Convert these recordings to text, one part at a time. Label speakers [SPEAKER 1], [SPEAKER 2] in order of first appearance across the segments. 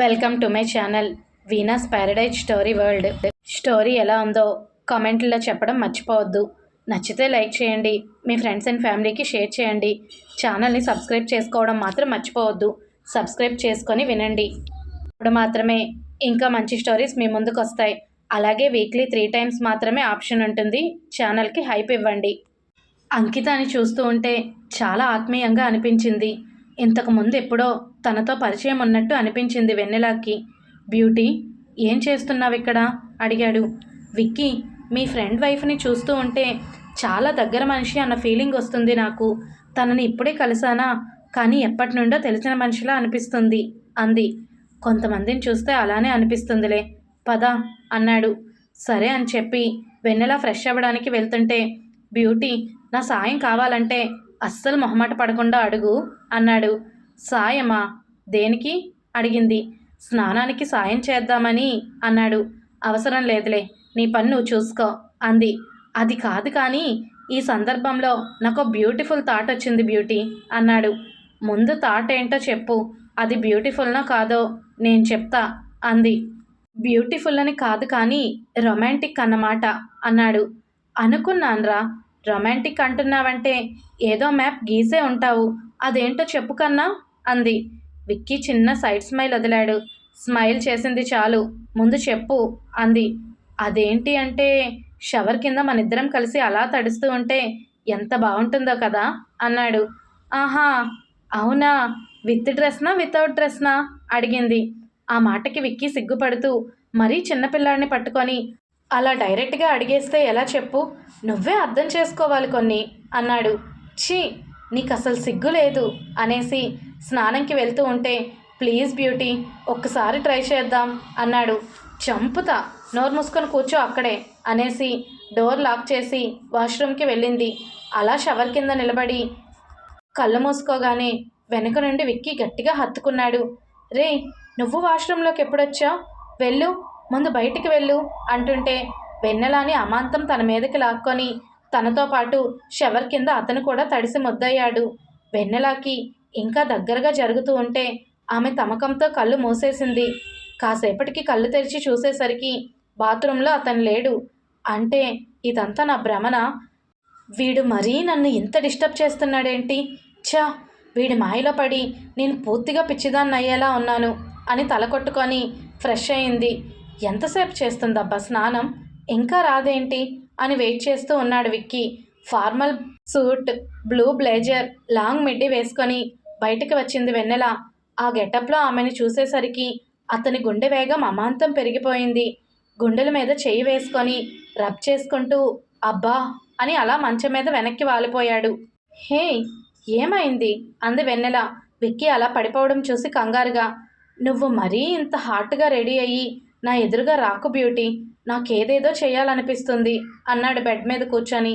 [SPEAKER 1] Welcome to my channel Veena's paradise story world story ఎలా ఉందో కామెంట్లో చెప్పడం మర్చిపోవద్దు. నచ్చితే లైక్ చేయండి మీ ఫ్రెండ్స్ అండ్ ఫ్యామిలీకి షేర్ చేయండి. ఛానల్ని సబ్స్క్రైబ్ చేసుకోవడం మాత్రం మర్చిపోవద్దు. సబ్స్క్రైబ్ చేసుకొని వినండి. ఇప్పుడు మాత్రమే ఇంకా మంచి స్టోరీస్ మీ ముందుకు వస్తాయి. అలాగే వీక్లీ త్రీ టైమ్స్ మాత్రమే ఆప్షన్ ఉంటుంది. ఛానల్కి హైప్ ఇవ్వండి. అంకితాని చూస్తూ ఉంటే చాలా ఆత్మీయంగా అనిపించింది. ఇంతకుముందు ఎప్పుడో తనతో పరిచయం ఉన్నట్టు అనిపించింది వెన్నెలాకి. బ్యూటీ ఏం చేస్తున్నావు ఇక్కడ అడిగాడు. విక్కీ మీ ఫ్రెండ్ వైఫ్ని చూస్తూ ఉంటే చాలా దగ్గర మనిషి అన్న ఫీలింగ్ వస్తుంది నాకు. తనని ఇప్పుడే కలిసానా? కానీ ఎప్పటి నుండో తెలిసిన మనిషిలా అనిపిస్తుంది అంది. కొంతమందిని చూస్తే అలానే అనిపిస్తుందిలే. పద అన్నాడు. సరే అని చెప్పి వెన్నెల ఫ్రెష్ అవ్వడానికి వెళ్తుంటే బ్యూటీ నా సాయం కావాలంటే అస్సలు మొహమాట పడకుండా అడుగు అన్నాడు. సాయమా దేనికి? అడిగింది. స్నానానికి సాయం చేద్దామని అన్నాడు. అవసరం లేదులే నీ పని నువ్వు చూసుకో అంది. అది కాదు కానీ ఈ సందర్భంలో నాకు బ్యూటిఫుల్ థాట్ వచ్చింది బ్యూటీ అన్నాడు. ముందు థాట్ ఏంటో చెప్పు. అది బ్యూటిఫుల్నో కాదో నేను చెప్తా అంది. బ్యూటిఫుల్ అని కాదు కానీ రొమాంటిక్ అన్నమాట అన్నాడు. అనుకున్నాన్రా రొమాంటిక్ అంటున్నావంటే ఏదో మ్యాప్ గీసే ఉంటావు. అదేంటో చెప్పు కన్నా అంది. విక్కీ చిన్న సైడ్ స్మైల్ వదిలాడు. స్మైల్ చేసింది చాలు. ముందు చెప్పు అంది. అదేంటి అంటే షవర్ కింద మన ఇద్దరం కలిసి అలా తడుస్తూ ఉంటే ఎంత బాగుంటుందో కదా అన్నాడు. ఆహా అవునా? విత్ డ్రెస్నా వితౌట్ డ్రెస్నా? అడిగింది. ఆ మాటకి విక్కీ సిగ్గుపడుతూ మరీ చిన్నపిల్లాడిని పట్టుకొని అలా డైరెక్ట్గా అడిగేస్తే ఎలా చెప్పు? నువ్వే అర్థం చేసుకోవాలి కొన్ని అన్నాడు. ఛీ నీకు అసలు సిగ్గు లేదు అనేసి స్నానంకి వెళ్తూ ఉంటే ప్లీజ్ బ్యూటీ ఒక్కసారి ట్రై చేద్దాం అన్నాడు. చంపుతా నోరు మూసుకొని కూర్చో అక్కడే అనేసి డోర్ లాక్ చేసి వాష్రూమ్కి వెళ్ళింది. అలా షవర్ కింద నిలబడి కళ్ళు మూసుకోగానే వెనుక నుండి విక్కి గట్టిగా హత్తుకున్నాడు. రే నువ్వు వాష్రూమ్లోకి ఎప్పుడొచ్చావు? వెళ్ళు ముందు బయటికి వెళ్ళు అంటుంటే వెన్నెలాని అమాంతం తన మీదకి లాక్కొని తనతో పాటు షవర్ కింద అతను కూడా తడిసి ముద్దయ్యాడు. వెన్నెలాకి ఇంకా దగ్గరగా జరుగుతూ ఉంటే ఆమె తమకంతో కళ్ళు మూసేసింది. కాసేపటికి కళ్ళు తెరిచి చూసేసరికి బాత్రూంలో అతను లేడు. అంటే ఇదంతా నా భ్రమణ వీడు మరీ నన్ను ఇంత డిస్టర్బ్ చేస్తున్నాడేంటి? ఛా! వీడి మాయలో పడి నేను పూర్తిగా పిచ్చిదాన్ని అయ్యేలా ఉన్నాను అని తల కొట్టుకొని ఫ్రెష్ అయింది. ఎంతసేపు చేస్తుందబ్బా స్నానం? ఇంకా రాదేంటి? అని వెయిట్ చేస్తూ ఉన్నాడు Vicky. Formal suit blue blazer long midi వేసుకొని బయటికి వచ్చింది వెన్నెల. ఆ గెటప్లో ఆమెను చూసేసరికి అతని గుండె వేగం అమాంతం పెరిగిపోయింది. గుండెల మీద చెయ్యి వేసుకొని రబ్ చేసుకుంటూ అబ్బా అని అలా మంచం మీద వెనక్కి వాలిపోయాడు. హే ఏమైంది? అంది వెన్నెల. విక్కీ అలా పడిపోవడం చూసి కంగారుగా నువ్వు మరీ ఇంత హాట్గా రెడీ అయ్యి నా ఎదురుగా రాకు బ్యూటీ నాకేదేదో చేయాలనిపిస్తుంది అన్నాడు బెడ్ మీద కూర్చొని.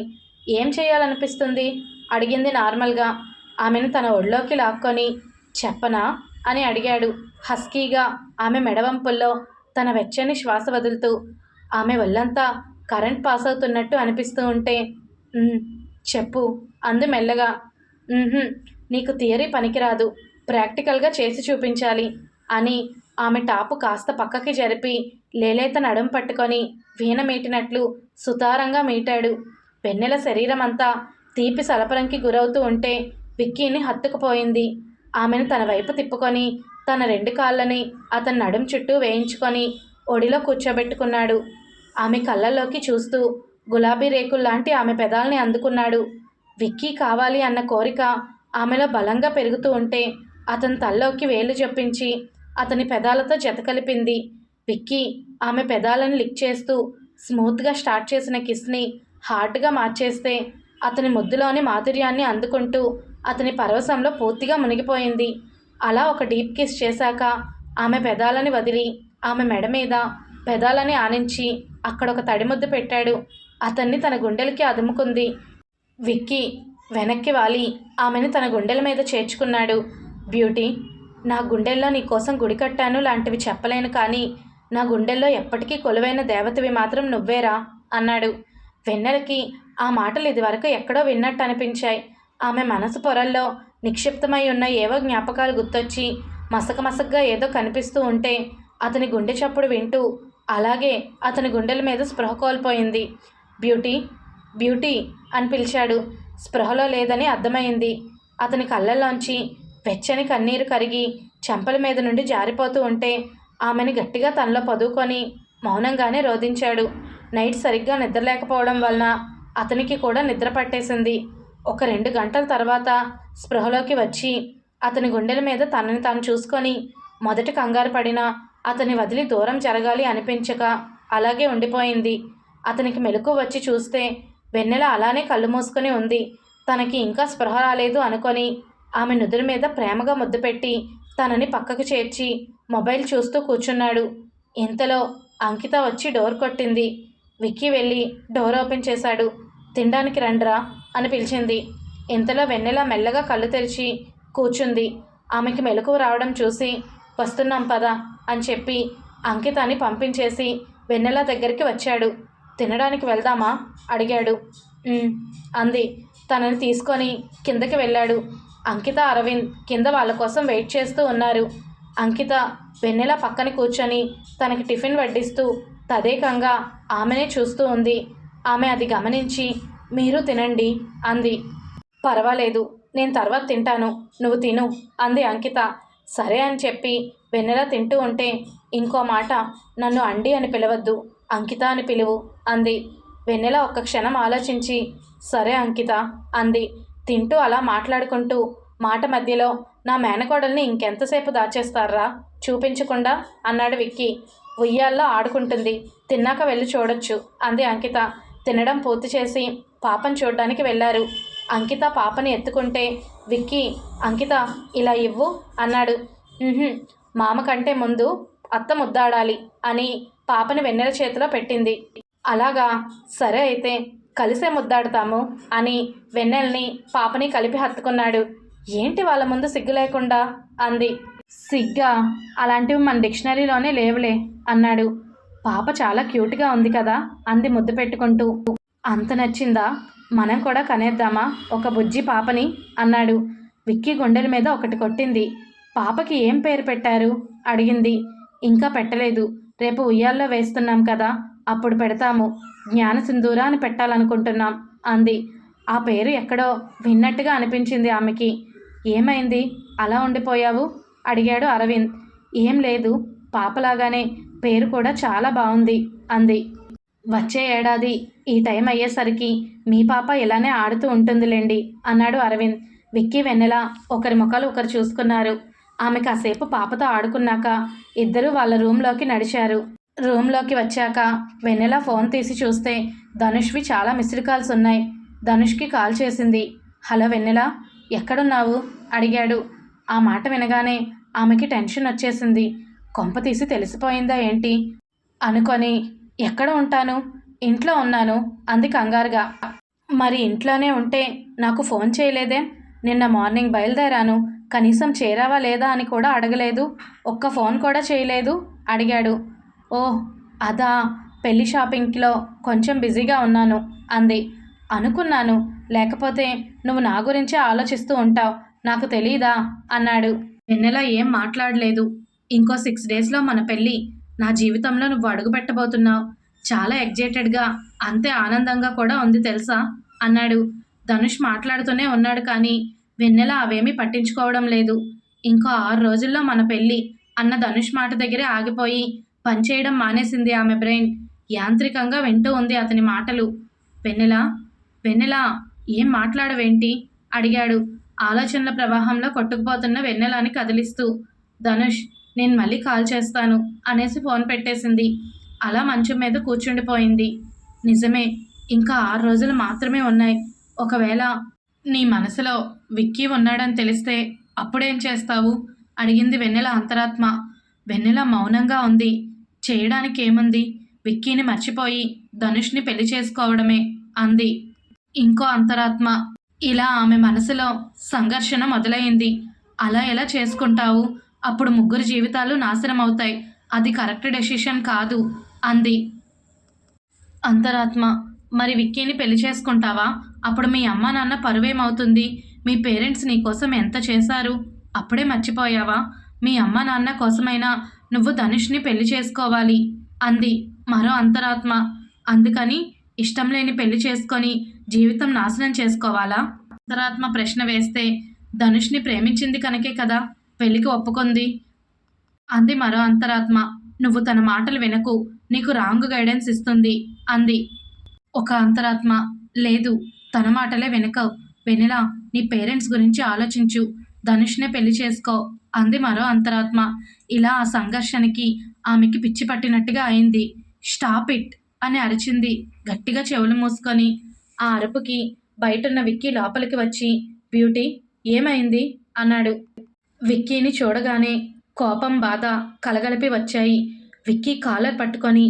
[SPEAKER 1] ఏం చేయాలనిపిస్తుంది? అడిగింది నార్మల్గా. ఆమెను తన ఒళ్ళోకి లాక్కొని చెప్పనా? అని అడిగాడు హస్కీగా. ఆమె మెడవంపుల్లో తన వెచ్చని శ్వాస వదులుతూ ఆమె ఒళ్ళంతా కరెంట్ పాస్ అవుతున్నట్టు అనిపిస్తూ ఉంటే చెప్పు అంది మెల్లగా. నీకు థియరీ పనికిరాదు ప్రాక్టికల్గా చేసి చూపించాలి అని ఆమె టాపు కాస్త పక్కకి జరిపి లేలేత నడుం పట్టుకొని వీణ మీటినట్లు సుతారంగా మీటాడు. వెన్నెల శరీరం అంతా తీపి సలపరంకి గురవుతూ ఉంటే విక్కీని హత్తుకుపోయింది. ఆమెను తన వైపు తిప్పుకొని తన రెండు కాళ్ళని అతని నడుం చుట్టూ వేయించుకొని ఒడిలో కూర్చోబెట్టుకున్నాడు. ఆమె కళ్ళల్లోకి చూస్తూ గులాబీ రేకుల్లాంటి ఆమె పెదాల్ని అందుకున్నాడు. విక్కీ కావాలి అన్న కోరిక ఆమెలో బలంగా పెరుగుతూ ఉంటే అతని తల్లోకి వేలు జొప్పించి అతని పెదాలతో జతకలిపింది విక్కీ ఆమె పెదాలను లిక్ చేస్తూ స్మూత్గా స్టార్ట్ చేసిన కిస్ని హార్డ్గా మార్చేస్తే అతని ముద్దులోని మాధుర్యాన్ని అందుకుంటూ అతని పరవశంలో పూర్తిగా మునిగిపోయింది. అలా ఒక డీప్ కిస్ చేశాక ఆమె పెదాలని వదిలి ఆమె మెడ మీద పెదాలని ఆనించి అక్కడ ఒక తడిముద్దు పెట్టాడు. అతన్ని తన గుండెలకి అదుముకుంది. విక్కీ వెనక్కి వాలి. ఆమెను తన గుండెల మీద చేర్చుకున్నాడు. బ్యూటీ నా గుండెల్లో నీ కోసం గుడి కట్టాను లాంటివి చెప్పలేను కానీ నా గుండెల్లో ఎప్పటికీ కొలువైన దేవతవి మాత్రం నువ్వేరా? అన్నాడు. వెన్నెలకి ఆ మాటలు ఇదివరకు ఎక్కడో విన్నట్టు అనిపించాయి. ఆమె మనసు పొరల్లో నిక్షిప్తమై ఉన్న ఏవో జ్ఞాపకాలు గుర్తొచ్చి మసక మసకగా ఏదో కనిపిస్తూ ఉంటే అతని గుండె చప్పుడు వింటూ అలాగే అతని గుండెల మీద స్పృహ కోల్పోయింది. బ్యూటీ బ్యూటీ అని పిలిచాడు. స్పృహలో లేదని అర్థమైంది. అతని కళ్ళల్లోంచి వెచ్చని కన్నీరు కరిగి చెంపల మీద నుండి జారిపోతూ ఉంటే ఆమెని గట్టిగా తనలో పదువుకొని మౌనంగానే రోధించాడు. నైట్ సరిగ్గా నిద్రలేకపోవడం వలన అతనికి కూడా నిద్ర పట్టేసింది. ఒక రెండు గంటల తర్వాత స్పృహలోకి వచ్చి అతని గుండెల మీద తనని తాను చూసుకొని మొదటి కంగారు పడిన అతని వదిలి దూరం జరగాలి అనిపించక అలాగే ఉండిపోయింది. అతనికి మెలకు వచ్చి చూస్తే వెన్నెల అలానే కళ్ళు మూసుకొని ఉంది. తనకి ఇంకా స్పృహ రాలేదు అనుకొని ఆమె నుదురు మీద ప్రేమగా ముద్దు పెట్టి తనని పక్కకు చేర్చి మొబైల్ చూస్తూ కూర్చున్నాడు. ఇంతలో అంకిత వచ్చి డోర్ కొట్టింది. విక్కీ వెళ్ళి డోర్ ఓపెన్ చేశాడు. తినడానికి రండ్రా అని పిలిచింది. ఇంతలో వెన్నెల మెల్లగా కళ్ళు తెరిచి కూర్చుంది. ఆమెకి మెలకువ రావడం చూసి వస్తున్నాం పదా అని చెప్పి అంకితాన్ని పంపించేసి వెన్నెల దగ్గరికి వచ్చాడు. తినడానికి వెళ్దామా? అడిగాడు. అంది. తనని తీసుకొని కిందకి వెళ్ళాడు. అంకిత అరవింద్ కింద వాళ్ళ కోసం వెయిట్ చేస్తూ ఉన్నారు. అంకిత వెన్నెల పక్కన కూర్చొని తనకి టిఫిన్ వడ్డిస్తూ తదేకంగా ఆమెనే చూస్తూ ఉంది. ఆమె అది గమనించి మీరు తినండి అంది. పర్వాలేదు నేను తర్వాత తింటాను. నువ్వు తిను అంది అంకిత. సరే అని చెప్పి వెన్నెల తింటూ ఉంటే ఇంకో మాట నన్ను అండి అని పిలవద్దు అంకిత అని పిలువు అంది. వెన్నెల ఒక్క క్షణం ఆలోచించి సరే అంకిత అంది. తింటూ అలా మాట్లాడుకుంటూ మాట మధ్యలో నా మేనకోడల్ని ఇంకెంతసేపు దాచేస్తారా? చూపించకుండా అన్నాడు విక్కీ. ఉయ్యాల్లో ఆడుకుంటుంది. తిన్నాక వెళ్ళి చూడొచ్చు అంది అంకిత. తినడం పూర్తి చేసి పాపను చూడడానికి వెళ్ళారు. అంకిత పాపని ఎత్తుకుంటే విక్కీ అంకిత ఇలా ఇవ్వు అన్నాడు. మామ కంటే ముందు అత్త ముద్దాడాలి అని పాపని వెన్నెల చేతిలో పెట్టింది. అలాగా సరే అయితే కలిసే ముద్దాడతాము అని వెన్నెల్ని పాపని కలిపి హత్తుకున్నాడు. ఏంటి వాళ్ళ ముందు సిగ్గు లేకుండా? అంది. సిగ్గా? అలాంటివి మన డిక్షనరీలోనే లేవులే అన్నాడు. పాప చాలా క్యూట్గా ఉంది కదా? అంది ముద్దు పెట్టుకుంటూ. అంత నచ్చిందా? మనం కూడా కనేద్దామా? ఒక బుజ్జి పాపని అన్నాడు. విక్కీ గుండెల మీద ఒకటి కొట్టింది. పాపకి ఏం పేరు పెట్టారు? అడిగింది. ఇంకా పెట్టలేదు. రేపు ఉయ్యాల్లో వేస్తున్నాం కదా? అప్పుడు పెడతాము. జ్ఞాన సింధూర అని పెట్టాలనుకుంటున్నాం అంది. ఆ పేరు ఎక్కడో విన్నట్టుగా అనిపించింది ఆమెకి. ఏమైంది? అలా ఉండిపోయావు? అడిగాడు అరవింద్. ఏం లేదు పాపలాగానే పేరు కూడా చాలా బాగుంది అంది. వచ్చే ఏడాది ఈ టైం అయ్యేసరికి మీ పాప ఇలానే ఆడుతూ ఉంటుందిలేండి అన్నాడు అరవింద్. విక్కీ వెన్నెల ఒకరి ముఖాలు ఒకరు చూసుకున్నారు. ఆమె కాసేపు పాపతో ఆడుకున్నాక ఇద్దరూ వాళ్ళ రూమ్లోకి నడిచారు. రూమ్లోకి వచ్చాక వెన్నెల ఫోన్ తీసి చూస్తే ధనుష్వి చాలా మిస్డ్ కాల్స్ ఉన్నాయి. ధనుష్కి కాల్ చేసింది. హలో వెన్నెల ఎక్కడున్నావు? అడిగాడు. ఆ మాట వినగానే ఆమెకి టెన్షన్ వచ్చేసింది. కొంప తీసి తెలిసిపోయిందా ఏంటి? అనుకొని ఎక్కడ ఉంటాను? ఇంట్లో ఉన్నాను. అంది కంగారుగా. మరి ఇంట్లోనే ఉంటే నాకు ఫోన్ చేయలేదే? నిన్న మార్నింగ్ బయలుదేరాను. కనీసం చేరావా లేదా అని కూడా అడగలేదు. ఒక్క ఫోన్ కూడా చేయలేదు అడిగాడు. ఓ అదా. పెళ్ళి షాపింగ్లో కొంచెం బిజీగా ఉన్నాను అంది. అనుకున్నాను లేకపోతే నువ్వు నా గురించే ఆలోచిస్తూ ఉంటావు నాకు తెలీదా? అన్నాడు. వెన్నెల ఏం మాట్లాడలేదు. ఇంకో సిక్స్ డేస్లో మన పెళ్ళి నా జీవితంలో నువ్వు అడుగుపెట్టబోతున్నావు చాలా ఎగ్జైటెడ్గా అంతే ఆనందంగా కూడా ఉంది తెలుసా? అన్నాడు. ధనుష్ మాట్లాడుతూనే ఉన్నాడు కానీ వెన్నెల అవేమీ పట్టించుకోవడం లేదు. ఇంకో ఆరు రోజుల్లో మన పెళ్ళి అన్న ధనుష్ మాట దగ్గరే ఆగిపోయి పనిచేయడం మానేసింది ఆమె బ్రెయిన్. యాంత్రికంగా వింటూ ఉంది అతని మాటలు. వెన్నెలా వెన్నెల ఏం మాట్లాడవేంటి? అడిగాడు. ఆలోచనల ప్రవాహంలో కొట్టుకుపోతున్న వెన్నెలాని కదిలిస్తూ. ధనుష్ నేను మళ్ళీ కాల్ చేస్తాను అనేసి ఫోన్ పెట్టేసింది. అలా మంచం మీద కూర్చుండిపోయింది. నిజమే ఇంకా ఆరు రోజులు మాత్రమే ఉన్నాయి. ఒకవేళ నీ మనసులో విక్కీ ఉన్నాడని తెలిస్తే అప్పుడేం చేస్తావు? అడిగింది వెన్నెల అంతరాత్మ. వెన్నెల మౌనంగా ఉంది. చేయడానికి ఏముంది? విక్కీని మర్చిపోయి ధనుష్ని పెళ్ళి చేసుకోవడమే అంది. ఇంకో అంతరాత్మ. ఇలా ఆమె మనసులో సంఘర్షణ మొదలైంది. అలా ఎలా చేసుకుంటావు? అప్పుడు ముగ్గురు జీవితాలు నాశనం అవుతాయి అది కరెక్ట్ డెసిషన్ కాదు అంది. అంతరాత్మ. మరి విక్కీని పెళ్ళి చేసుకుంటావా? అప్పుడు మీ అమ్మ నాన్న పరువేమవుతుంది? మీ పేరెంట్స్ నీ కోసం ఎంత చేశారు? అప్పుడే మర్చిపోయావా? మీ అమ్మ నాన్న కోసమైనా నువ్వు ధనుష్ని పెళ్ళి చేసుకోవాలి అంది మరో అంతరాత్మ. అందుకని ఇష్టం లేని పెళ్ళి చేసుకొని జీవితం నాశనం చేసుకోవాలా? అంతరాత్మ ప్రశ్న వేస్తే ధనుష్ని ప్రేమించింది కనుకే కదా పెళ్ళికి ఒప్పుకుంది అంది మరో అంతరాత్మ. నువ్వు తన మాటలు వినకు నీకు రాంగ్ గైడెన్స్ ఇస్తుంది అంది ఒక అంతరాత్మ. లేదు తన మాటలే వినక. వెనిలా నీ పేరెంట్స్ గురించి ఆలోచించు ధనుష్నే పెళ్ళి చేసుకో అంది మరో అంతరాత్మ. ఇలా ఆ సంఘర్షణకి ఆమెకి పిచ్చి పట్టినట్టుగా అయింది. స్టాప్ ఇట్ అని అరిచింది. గట్టిగా చెవులు మూసుకొని ఆ అరుపుకి బయటున్న విక్కీ లోపలికి వచ్చి బ్యూటీ ఏమైంది? అన్నాడు. విక్కీని చూడగానే కోపం బాధ కలగలిపి వచ్చాయి. విక్కీ కాలర్ పట్టుకొని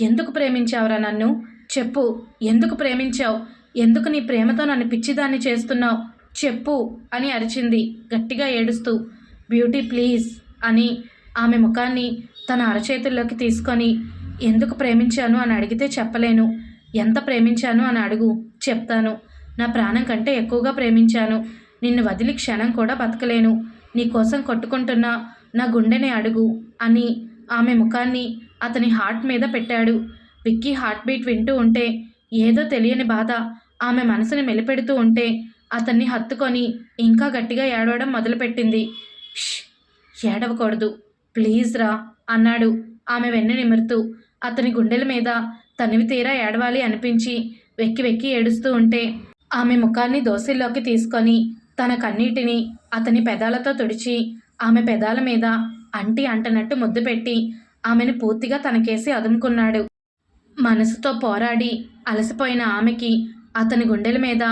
[SPEAKER 1] ఎందుకు ప్రేమించావురా నన్ను? చెప్పు. ఎందుకు ప్రేమించావు? ఎందుకు నీ ప్రేమతో నన్ను పిచ్చిదాన్ని చేస్తున్నావు? చెప్పు అని అరిచింది గట్టిగా ఏడుస్తూ. బ్యూటీ ప్లీజ్ అని ఆమె ముఖాన్ని తన అరచేతుల్లోకి తీసుకొని ఎందుకు ప్రేమించాను అని అడిగితే చెప్పలేను. ఎంత ప్రేమించాను అని అడుగు చెప్తాను. నా ప్రాణం కంటే ఎక్కువగా ప్రేమించాను. నిన్ను వదిలి క్షణం కూడా బతకలేను. నీ కోసం కొట్టుకుంటున్న నా గుండెని అడుగు అని ఆమె ముఖాన్ని అతని హార్ట్ మీద పెట్టాడు. విక్కీ హార్ట్ బీట్ వింటూ ఉంటే ఏదో తెలియని బాధ ఆమె మనసుని మెలిపెడుతూ ఉంటే అతన్ని హత్తుకొని ఇంకా గట్టిగా ఏడవడం మొదలుపెట్టింది. ఏడవకూడదు. ప్లీజ్ రా అన్నాడు. ఆమె వెన్ను నిమురుతూ. అతని గుండెల మీద తనివి తీరా ఏడవాలి అనిపించి వెక్కి వెక్కి ఏడుస్తూ ఉంటే ఆమె ముఖాన్ని దోశల్లోకి తీసుకొని తన కన్నీటిని అతని పెదాలతో తుడిచి ఆమె పెదాల మీద అంటి అంటనట్టు ముద్దు పెట్టి ఆమెను పూర్తిగా తనకేసి అదుముకున్నాడు మనసుతో పోరాడి అలసిపోయిన ఆమెకి అతని గుండెల మీద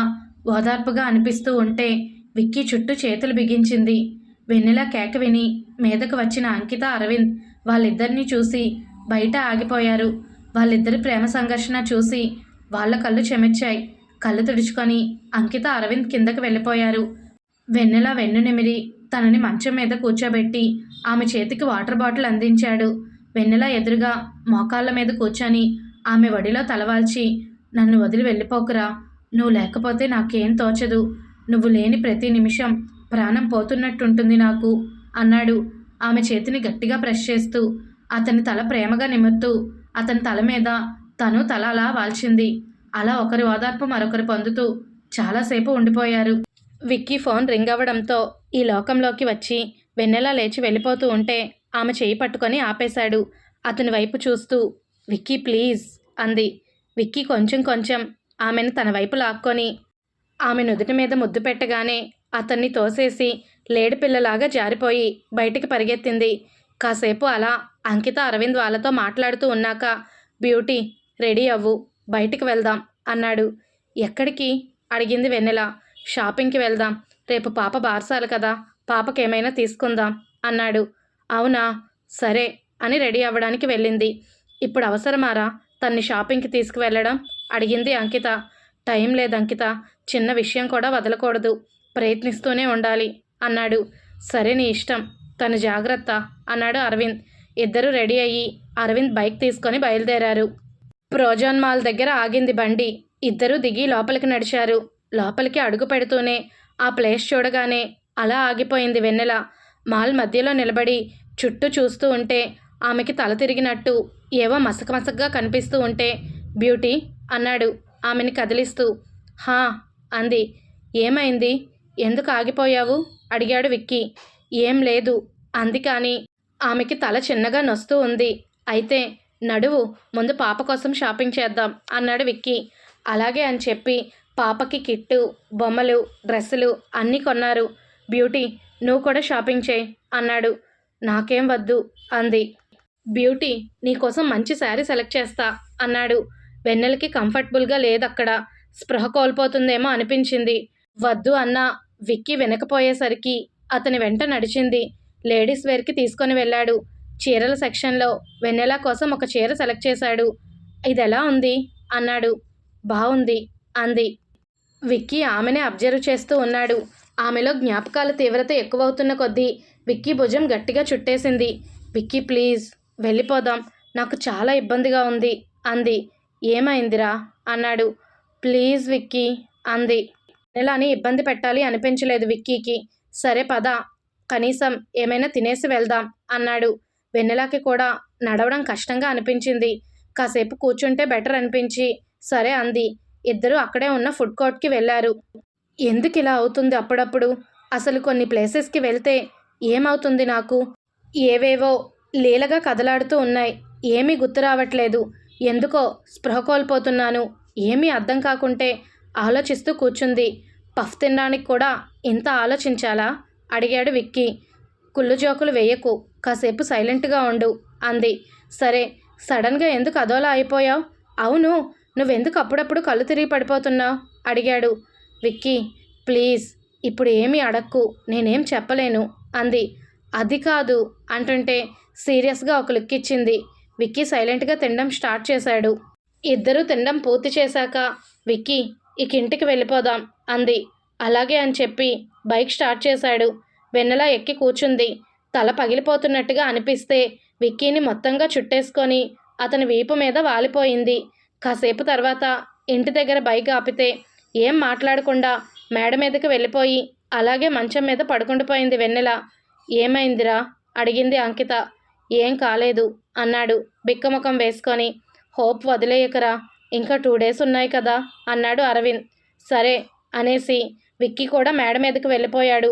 [SPEAKER 1] ఓదార్పుగా అనిపిస్తూ ఉంటే విక్కీ చుట్టూ చేతులు బిగించింది. వెన్నెల కేక విని మీదకు వచ్చిన అంకిత అరవింద్ వాళ్ళిద్దరినీ చూసి బయట ఆగిపోయారు. వాళ్ళిద్దరి ప్రేమ సంఘర్షణ చూసి వాళ్ళ కళ్ళు చెమెచ్చాయి కళ్ళు తుడుచుకొని అంకిత అరవింద్ కిందకి వెళ్ళిపోయారు. వెన్నెల వెన్ను నిమిరి తనని మంచం మీద కూర్చోబెట్టి ఆమె చేతికి వాటర్ బాటిల్ అందించాడు. వెన్నెల ఎదురుగా మోకాళ్ళ మీద కూర్చొని ఆమె వడిలో తలవాల్చి నన్ను వదిలి వెళ్ళిపోకురా. నువ్వు లేకపోతే నాకేం తోచదు. నువ్వు లేని ప్రతి నిమిషం ప్రాణం పోతున్నట్టుంటుంది నాకు. అన్నాడు. ఆమె చేతిని గట్టిగా ప్రెస్ చేస్తూ అతని తల ప్రేమగా నిమురుతూ అతని తల మీద తను తల అలా వాల్చింది. అలా ఒకరి ఓదార్పు మరొకరు పొందుతూ చాలాసేపు ఉండిపోయారు. విక్కీ ఫోన్ రింగ్ అవ్వడంతో ఈ లోకంలోకి వచ్చి వెన్నెలా లేచి వెళ్ళిపోతూ ఉంటే ఆమె చేయి పట్టుకొని ఆపేశాడు. అతని వైపు చూస్తూ విక్కీ ప్లీజ్ అంది. విక్కీ కొంచెం కొంచెం ఆమెను తన వైపు లాక్కొని ఆమె నుదుటి మీద ముద్దు పెట్టగానే అతన్ని తోసేసి లేడిపిల్లలాగా జారిపోయి బయటికి పరిగెత్తింది. కాసేపు అలా అంకిత అరవింద్ వాళ్ళతో మాట్లాడుతూ ఉన్నాక బ్యూటీ రెడీ అవ్వు బయటికి వెళ్దాం అన్నాడు. ఎక్కడికి? అడిగింది వెన్నెల. షాపింగ్కి వెళ్దాం. రేపు పాప బార్సాలు కదా పాపకేమైనా తీసుకుందాం అన్నాడు. అవునా సరే అని రెడీ అవ్వడానికి వెళ్ళింది. ఇప్పుడు అవసరమారా? తన్ని షాపింగ్కి తీసుకువెళ్ళడం? అడిగింది అంకిత. టైం లేదు అంకిత చిన్న విషయం కూడా వదలకూడదు. ప్రయత్నిస్తూనే ఉండాలి. అన్నాడు. సరే నీ ఇష్టం. తను జాగ్రత్త. అన్నాడు అరవింద్. ఇద్దరు రెడీ అయ్యి అరవింద్ బైక్ తీసుకొని బయలుదేరారు. ప్రోజాన్ మాల్ దగ్గర ఆగింది బండి. ఇద్దరూ దిగి లోపలికి నడిచారు. లోపలికి అడుగు పెడుతూనే ఆ ప్లేస్ చూడగానే అలా ఆగిపోయింది వెన్నెల. మాల్ మధ్యలో నిలబడి చుట్టూ చూస్తూ ఉంటే ఆమెకి తల తిరిగినట్టు ఏవో మసక మసకగా కనిపిస్తూ ఉంటే బ్యూటీ అన్నాడు ఆమెని కదిలిస్తూ. హా అంది. ఏమైంది? ఎందుకు ఆగిపోయావు? అడిగాడు విక్కీ. ఏం లేదు. అందుకని ఆమెకి తల చిన్నగా నొస్తూ ఉంది. అయితే నడువు ముందు పాప కోసం షాపింగ్ చేద్దాం అన్నాడు విక్కీ. అలాగే అని చెప్పి పాపకి కిట్టు బొమ్మలు డ్రెస్సులు అన్నీ కొన్నారు. బ్యూటీ నువ్వు కూడా షాపింగ్ చేయి అన్నాడు. నాకేం వద్దు అంది. బ్యూటీ నీకోసం మంచి శారీ సెలెక్ట్ చేస్తా అన్నాడు. వెన్నెలకి కంఫర్టబుల్గా లేదక్కడ. స్పృహ కోల్పోతుందేమో అనిపించింది. వద్దు అన్న. విక్కీ వినకపోయేసరికి అతని వెంట నడిచింది. లేడీస్ వేర్కి తీసుకొని వెళ్ళాడు. చీరల సెక్షన్లో వెన్నెల కోసం ఒక చీర సెలెక్ట్ చేశాడు. ఇది ఎలా ఉంది? అన్నాడు. బాగుంది అంది. విక్కీ ఆమెనే అబ్జర్వ్ చేస్తూ ఉన్నాడు. ఆమెలో జ్ఞాపకాల తీవ్రత ఎక్కువవుతున్న కొద్దీ విక్కీ భుజం గట్టిగా చుట్టేసింది. విక్కీ ప్లీజ్ వెళ్ళిపోదాం. నాకు చాలా ఇబ్బందిగా ఉంది అంది. ఏమైందిరా? అన్నాడు. ప్లీజ్ విక్కీ అంది. అని ఇబ్బంది పెట్టాలి అనిపించలేదు విక్కీకి. సరే పద కనీసం ఏమైనా తినేసి వెళ్దాం అన్నాడు. వెన్నెలకి కూడా నడవడం కష్టంగా అనిపించింది. కాసేపు కూర్చుంటే బెటర్ అనిపించి సరే అంది. ఇద్దరు అక్కడే ఉన్న ఫుడ్ కోర్ట్కి వెళ్ళారు. ఎందుకు ఇలా అవుతుంది అప్పుడప్పుడు? అసలు కొన్ని ప్లేసెస్కి వెళ్తే ఏమవుతుంది నాకు? ఏవేవో లీలగా కదలాడుతూ ఉన్నాయి. ఏమీ గుర్తు రావట్లేదు. ఎందుకో స్పృహ కోల్పోతున్నాను. ఏమీ అర్థం కాకుంటే ఆలోచిస్తూ కూర్చుంది. పఫ్ తినడానికి కూడా ఇంత ఆలోచించాలా? అడిగాడు విక్కీ. కుళ్ళు జోకులు వేయకు. కాసేపు సైలెంట్గా ఉండు అంది. సరే సడన్గా ఎందుకు అదోలా అయిపోయావు? అవును నువ్వెందుకు అప్పుడప్పుడు కళ్ళు తిరిగి పడిపోతున్నావు? అడిగాడు విక్కీ. ప్లీజ్ ఇప్పుడు ఏమీ అడక్కు. నేనేం చెప్పలేను అంది. అది కాదు అంటుంటే సీరియస్గా ఒక లుక్ ఇచ్చింది. విక్కీ సైలెంట్గా తినడం స్టార్ట్ చేశాడు. ఇద్దరూ తినడం పూర్తి చేశాక విక్కీ ఇక ఇంటికి వెళ్ళిపోదాం అంది. అలాగే అని చెప్పి బైక్ స్టార్ట్ చేశాడు. వెన్నెల ఎక్కి కూర్చుంది. తల పగిలిపోతున్నట్టుగా అనిపిస్తే విక్కీని మొత్తంగా చుట్టేసుకొని అతని వీపు మీద వాలిపోయింది. కాసేపు తర్వాత ఇంటి దగ్గర బైక్ ఆపితే ఏం మాట్లాడకుండా మేడ మీదకి వెళ్ళిపోయి అలాగే మంచం మీద పడుకుండిపోయింది వెన్నెల. ఏమైందిరా? అడిగింది అంకిత. ఏం కాలేదు అన్నాడు బిక్కముఖం వేసుకొని. హోప్ వదిలేయకరా. ఇంకా టూ డేస్ ఉన్నాయి కదా అన్నాడు అరవింద్. సరే అనేసి విక్కీ కూడా మేడ మీదకి వెళ్ళిపోయాడు.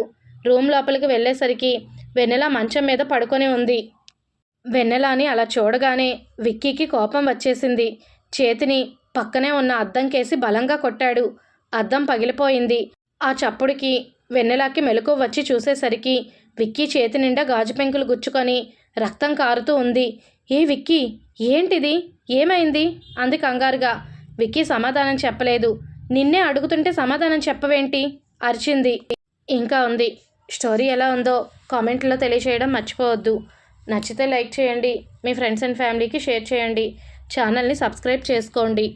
[SPEAKER 1] రూమ్ లోపలికి వెళ్ళేసరికి వెన్నెల మంచం మీద పడుకొని ఉంది. వెన్నెలని అలా చూడగానే విక్కీకి కోపం వచ్చేసింది. చేతిని పక్కనే ఉన్న అద్దం కేసి బలంగా కొట్టాడు. అద్దం పగిలిపోయింది. ఆ చప్పుడుకి వెన్నెలాకి మెలకు వచ్చి చూసేసరికి విక్కీ చేతి నిండా గాజు పెంకులు గుచ్చుకొని రక్తం కారుతూ ఉంది. ఏ విక్కీ ఏంటిది? ఏమైంది? అంది కంగారుగా. విక్కీ సమాధానం చెప్పలేదు. నిన్నే అడుగుతుంటే సమాధానం చెప్పవేంటి? అరిచింది. ఇంకా ఉంది. స్టోరీ ఎలా ఉందో కామెంట్లో తెలియచేయడం మర్చిపోవద్దు. నచ్చితే లైక్ చేయండి. మీ ఫ్రెండ్స్ అండ్ ఫ్యామిలీకి షేర్ చేయండి. ఛానల్ని సబ్స్క్రైబ్ చేసుకోండి.